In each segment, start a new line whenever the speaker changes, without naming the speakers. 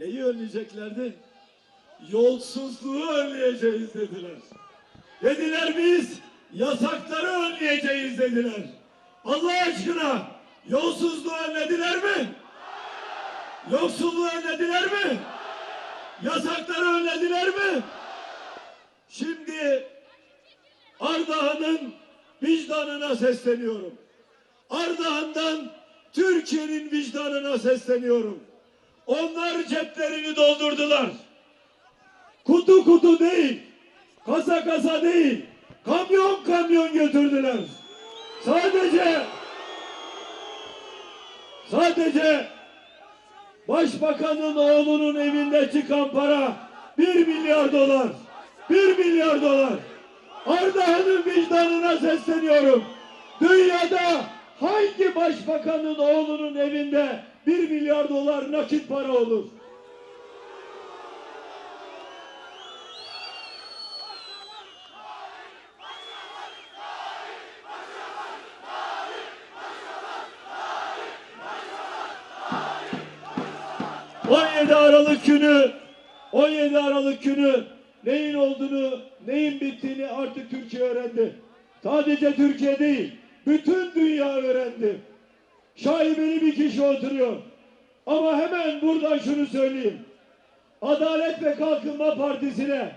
Neyi önleyeceklerdi? Yolsuzluğu önleyeceğiz dediler. Dediler biz yasakları önleyeceğiz dediler. Allah aşkına yolsuzluğu önlediler mi? Yoksulluğu önlediler mi? Yasakları önlediler mi? Şimdi Ardahan'ın vicdanına sesleniyorum. Ardahan'dan Türkiye'nin vicdanına sesleniyorum. Onlar ceplerini doldurdular. Kutu kutu değil, kasa kasa değil, kamyon kamyon götürdüler. Sadece sadece Başbakanın oğlunun evinde çıkan para 1 milyar dolar. 1 milyar dolar. Ardahan'ın vicdanına sesleniyorum. Dünyada hangi başbakanın oğlunun evinde 1 milyar dolar nakit para olur? ...17 Aralık günü... ...17 Aralık günü... ...neyin olduğunu, neyin bittiğini artık Türkiye öğrendi. Sadece Türkiye değil... ...bütün dünya öğrendi. Şaibeli bir kişi oturuyor. Ama hemen buradan şunu söyleyeyim. Adalet ve Kalkınma Partisi'ne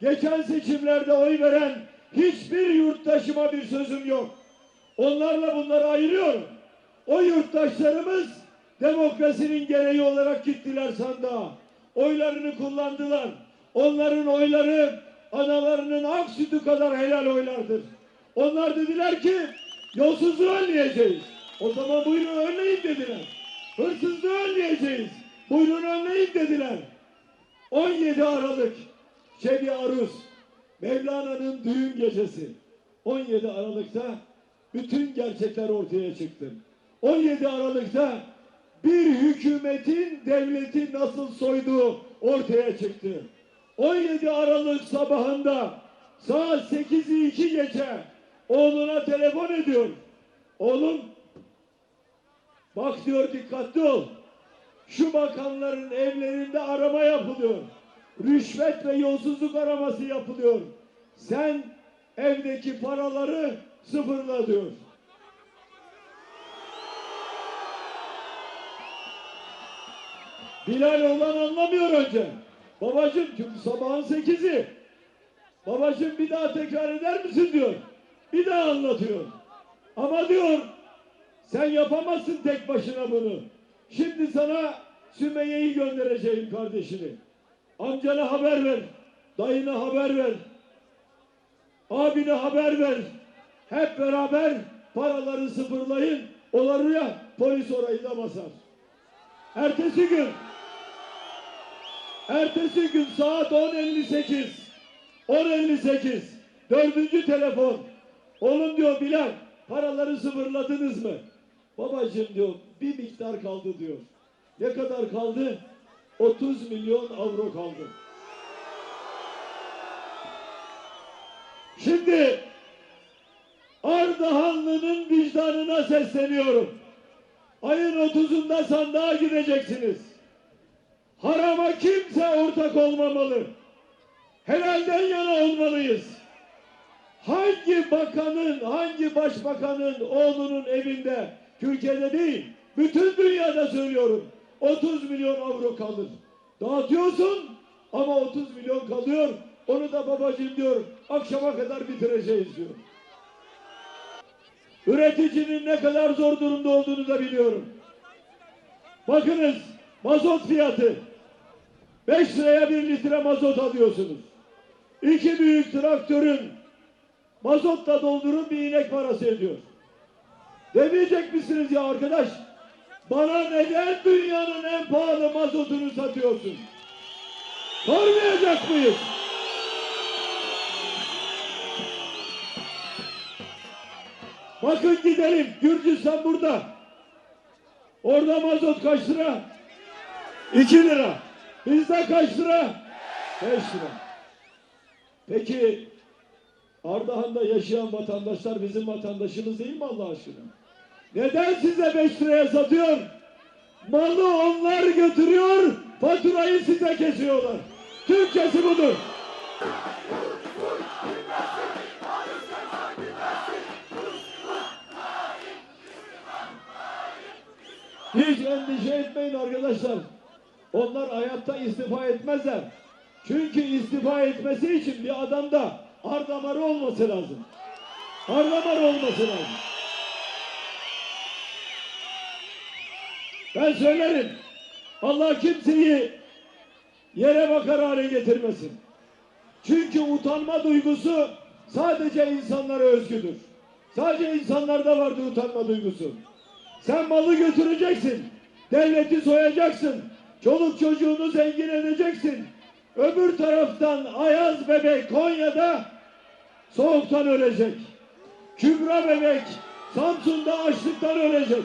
geçen seçimlerde oy veren hiçbir yurttaşıma bir sözüm yok. Onlarla bunları ayırıyorum. O yurttaşlarımız demokrasinin gereği olarak gittiler sandığa. Oylarını kullandılar. Onların oyları analarının ak sütü kadar helal oylardır. Onlar dediler ki yolsuzluğu önleyeceğiz. O zaman buyurun önleyin dediler. Hırsızlığı önleyeceğiz. Buyurun önleyin dediler. 17 Aralık Şebi Aruz Mevlana'nın düğün gecesi 17 Aralık'ta bütün gerçekler ortaya çıktı. 17 Aralık'ta bir hükümetin devleti nasıl soyduğu ortaya çıktı. 17 Aralık sabahında saat 8'i 2 geçe oğluna telefon ediyor. Oğlum bak diyor dikkatli ol. Şu bakanların evlerinde arama yapılıyor. Rüşvet ve yolsuzluk araması yapılıyor. Sen evdeki paraları sıfırla diyor. Bilal olan anlamıyor önce. Babacım çünkü sabahın sekizi. Babacım bir daha tekrar eder misin diyor. Bir daha anlatıyor. Ama diyor sen yapamazsın tek başına bunu. Şimdi sana Sümeyye'yi göndereceğim kardeşini. Amcana haber ver. Dayına haber ver. Abine haber ver. Hep beraber paraları sıfırlayın. Olur ya polis orayı da basar. Ertesi gün Ertesi gün saat 10.58 10.58 Dördüncü telefon Oğlum diyor Bilal paraları sıfırladınız mı? Babacığım diyor bir miktar kaldı diyor. Ne kadar kaldı? 30 milyon avro kaldı. Şimdi Ardahanlı'nın vicdanına sesleniyorum. Ayın 30'unda sandığa gideceksiniz. Harama kimse ortak olmamalı. Helalden yana olmalıyız. Hangi bakanın, hangi başbakanın oğlunun evinde, Türkiye'de değil, bütün dünyada söylüyorum, 30 milyon avro kalır. Dağıtıyorsun ama 30 milyon kalıyor. Onu da babacığım diyor, akşama kadar bitireceğiz diyor. Üreticinin ne kadar zor durumda olduğunu da biliyorum. Bakınız mazot fiyatı 5 liraya 1 litre mazot alıyorsunuz. İki büyük traktörün mazotla doldurun bir inek parası ediyor. Demeyecek misiniz ya arkadaş? Bana neden dünyanın en pahalı mazotunu satıyorsun? Sormayacak mıyız? Bakın gidelim. Gürcistan burada. Orada mazot kaç lira? 2 lira. Bizde kaç lira? 5 lira. Peki Ardahan'da yaşayan vatandaşlar bizim vatandaşımız değil mi Allah aşkına? Neden size 5 liraya satıyor? Malı onlar götürüyor, faturayı size kesiyorlar. Türkçesi budur. Hiç endişe etmeyin arkadaşlar. Onlar hayatta istifa etmezler. Çünkü istifa etmesi için bir adamda ar damarı olması lazım. Ar damarı olması lazım. Ben söylerim. Allah kimseyi yere bakar hale getirmesin. Çünkü utanma duygusu sadece insanlara özgüdür. Sadece insanlarda vardır utanma duygusu. Sen malı götüreceksin. Devleti soyacaksın. Çoluk çocuğunu zengin edeceksin. Öbür taraftan Ayaz bebek Konya'da soğuktan ölecek. Kübra bebek Samsun'da açlıktan ölecek.